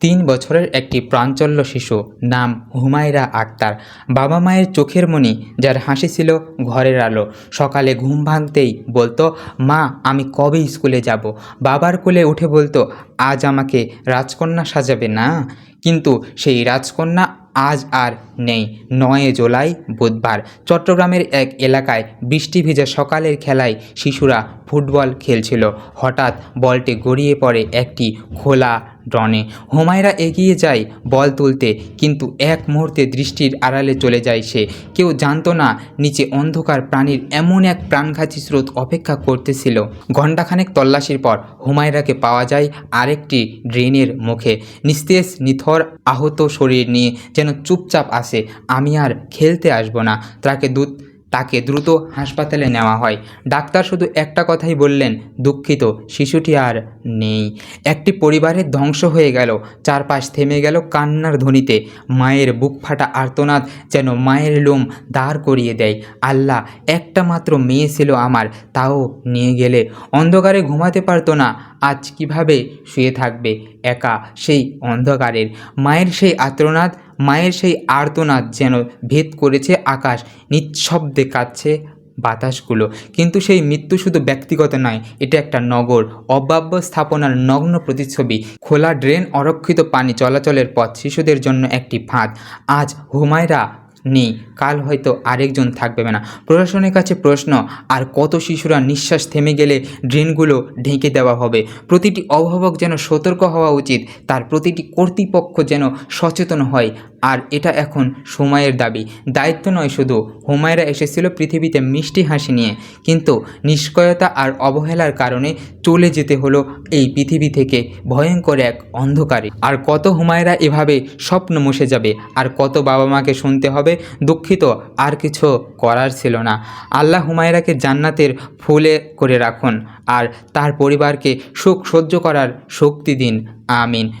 তিন বছরের একটি প্রাঞ্চল্য শিশু নাম হুমায়রা আক্তার। বাবা মায়ের চোখের মণি, যার হাসি ছিল ঘরের আলো। সকালে ঘুম ভাঙতেই বলতো, মা, আমি কবে স্কুলে যাব? বাবার কোলে উঠে বলতো, আজ আমাকে রাজকন্যা সাজাবে না। কিন্তু সেই রাজকন্যা আজ আর নেই। নয় জুলাই, বুধবার। চট্টগ্রামের এক এলাকায় বৃষ্টি ভেজা সকালের খেলায় শিশুরা ফুটবল খেলছিল। হঠাৎ বলটি গড়িয়ে পড়ে একটি খোলা ড্রনে হুমায়রা এগিয়ে যায় বল তুলতে, কিন্তু এক মুহূর্তে দৃষ্টির আড়ালে চলে যায় সে। কেউ জানতো না, নিচে অন্ধকার প্রাণীর এমন এক প্রাণঘাতী স্রোত অপেক্ষা করতেছিল। ঘণ্টাখানেক তল্লাশির পর হুমায়রাকে পাওয়া যায় আরেকটি ড্রেনের মুখে। নিস্তেজ, নিথর, আহত শরীর নিয়ে যেন চুপচাপ আসে, আমি আর খেলতে আসব না, তাকে দুধ তাকে দ্রুত হাসপাতালে নেওয়া হয়। ডাক্তার শুধু একটা কথাই বললেন, দুঃখিত, শিশুটি আর নেই। একটি পরিবারের ধ্বংস হয়ে গেল। চারপাশ থেমে গেল কান্নার ধ্বনিতে। মায়ের বুক ফাটা আর্তনাদ যেন মায়ের লোম দাঁড় করিয়ে দেয়। আল্লাহ, একটা মাত্র মেয়ে ছিল আমার, তাও নিয়ে গেলে। অন্ধকারে ঘুমাতে পারতো না, আজ কীভাবে শুয়ে থাকবে? একা, সেই অন্ধকারের। মায়ের সেই আর্তনাদ মায়ের সেই আর্তনাদ যেন ভেদ করেছে আকাশ, নিঃশব্দে কাঁদছে বাতাসগুলো। কিন্তু সেই মৃত্যু শুধু ব্যক্তিগত নয়, এটা একটা নগর অব্যাব্য স্থাপনার নগ্ন প্রতিচ্ছবি। খোলা ড্রেন, অরক্ষিত পানি চলাচলের পথ, শিশুদের জন্য একটি ফাঁদ। আজ হুমায়রা নেই, কাল হয়তো আরেকজন থাকবে না। প্রশাসনের কাছে প্রশ্ন, আর কত শিশুরা নিঃশ্বাস থেমে গেলে ড্রেনগুলো ঢেকে দেওয়া হবে? প্রতিটি অভিভাবক যেন সতর্ক হওয়া উচিত, তার প্রতিটি কর্তৃপক্ষ যেন সচেতন হয়। আর এটা এখন সময়ের দাবি। দায়িত্ব নয় শুধু। হুমায়রা এসেছিল পৃথিবীতে মিষ্টি হাসি নিয়ে। কিন্তু নিষ্কয়তা আর অবহেলার কারণে চলে যেতে হলো এই পৃথিবী থেকে ভয়ঙ্কর এক অন্ধকারে। আর কত হুমায়রা এভাবে স্বপ্ন মুছে যাবে, আর কত বাবা মাকে শুনতে হবে, দুঃখিত আর কিছু করার ছিল না। আল্লাহ হুমায়রাকে জান্নাতের ফুলে করে রাখুন, আর তার পরিবারকে সুখ সহ্য করার শক্তি দিন। আমিন।